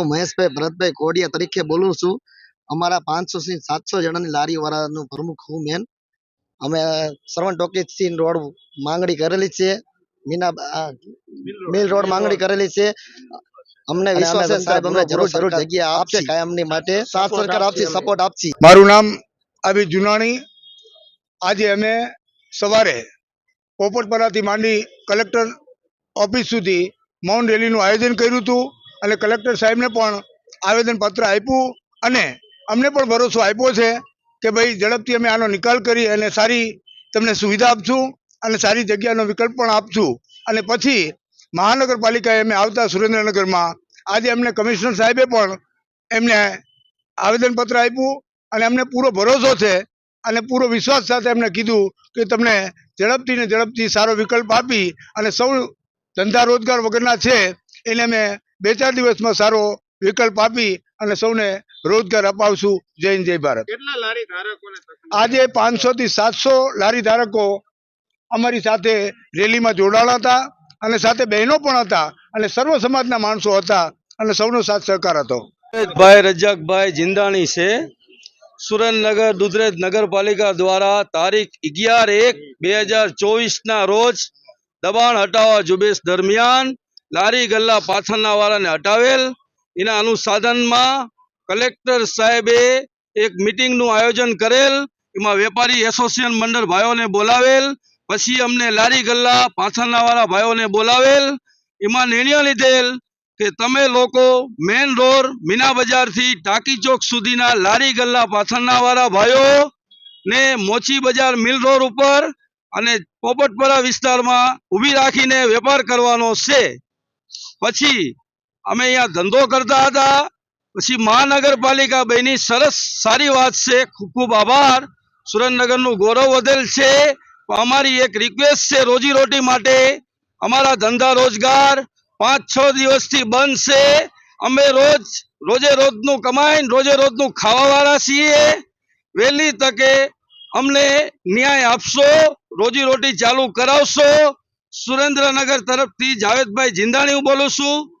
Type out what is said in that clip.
હું મહેશભાઈ ભરતભાઈ કોડિયા તરીકે બોલું છું. અમારા પાંચસો થી સાતસો જણાની લારી વાળાનું પ્રમુખ હું મેન. અમે શ્રવણ ટોકીજથી રોડ માંગણી કરેલી છે. મીના મિલ રોડ માંગણી કરેલી છે. અમને વિશ્વાસ છે સાહેબ અમને જરૂર જરૂર જગ્યા આપશે કાયમની માટે. સાત સરકાર આપશે સપોર્ટ આપશે. મારું નામ આવી જુનાણી. આજે અમે સવારે પોપટપરાથી માંડી કલેક્ટર ઓફિસ સુધી મૌન રેલીનું આયોજન કર્યું હતું. અને કલેક્ટર સાહેબને પણ આવેદનપત્ર આપ્યું અને અમને પણ ભરોસો આપ્યો છે કે ભાઈ ઝડપથી અમે આનો નિકાલ કરી અને સારી તમને સુવિધા આપશું અને સારી જગ્યાનો વિકલ્પ પણ આપશું. અને પછી મહાનગરપાલિકાએ અમે આવતા સુરેન્દ્રનગરમાં આજે અમને કમિશનર સાહેબે પણ એમને આવેદનપત્ર આપ્યું અને અમને પૂરો ભરોસો છે અને પૂરો વિશ્વાસ સાથે એમને કીધું કે તમને ઝડપથી ને ઝડપથી સારો વિકલ્પ આપી અને સૌ ધંધા રોજગાર વગરના છે એને અમે બે ચાર દિવસમાં સારો વિકલ્પ આપી અને સૌને રોજગાર અપાવશું. જય હિન્દ જય ભારત. કેટલા લારી ધારકોને તકલીફ? આજે પાંચસો થી સાતસો લારી ધારકો અમારી સાથે રેલીમાં જોડાણા હતા અને સાથે બહેનો પણ હતા અને સર્વ સમાજના માણસો હતા અને સૌનો સાથ સહકાર હતો. ભાઈ રજાકભાઈ જિંદાણી છે. સુરેન્દ્રનગર દુધરેજ નગરપાલિકા દ્વારા તારીખ અગિયાર એક બે હજાર ચોવીસના રોજ દબાણ હટાવવા ઝુંબેશ દરમિયાન લારી ગલ્લા પાછળના વાળાને હટાવેલ. એના અનુસાધનમાં કલેક્ટર સાહેબે એક મિટિંગનું આયોજન કરેલ. એમાં વેપારી એસોસિએશન મંડળ ભાઈઓને બોલાવેલ. પછી અમને લારી ગલ્લા પાછળના વાળા ભાઈઓને બોલાવેલ. એમાં નિર્ણય લીધેલ કે તમે લોકો મેન રોડ મીના બજારથી ટાંકી ચોક સુધીના લારી ગલ્લા પાછળના વાળા ભાઈઓ ને મોચી બજાર મિલ રોડ ઉપર અને પોપટપરા વિસ્તારમાં ઊભી રાખીને વેપાર કરવાનો છે. પછી અમે અહીંયા ધંધો કરતા હતા. પછી મહાનગરપાલિકા બની સરસ સારી વાત છે. ખૂબ ખૂબ આભાર. સુરેન્દ્રનગરનું ગૌરવ વધેલ છે. અમારી એક રિક્વેસ્ટ છે રોજીરોટી માટે. અમારા ધંધા રોજગાર પાંચ છ દિવસથી બંધ છે. અમે રોજ, રોજે રોજનું કમાઈને રોજે રોજનું ખાવાવાળા છીએ. વહેલી તકે અમને ન્યાય આપશો. રોજીરોટી ચાલુ કરાવશો. સુરેન્દ્રનગર તરફથી જાવેદભાઈ જિંદાણી હું બોલું છું.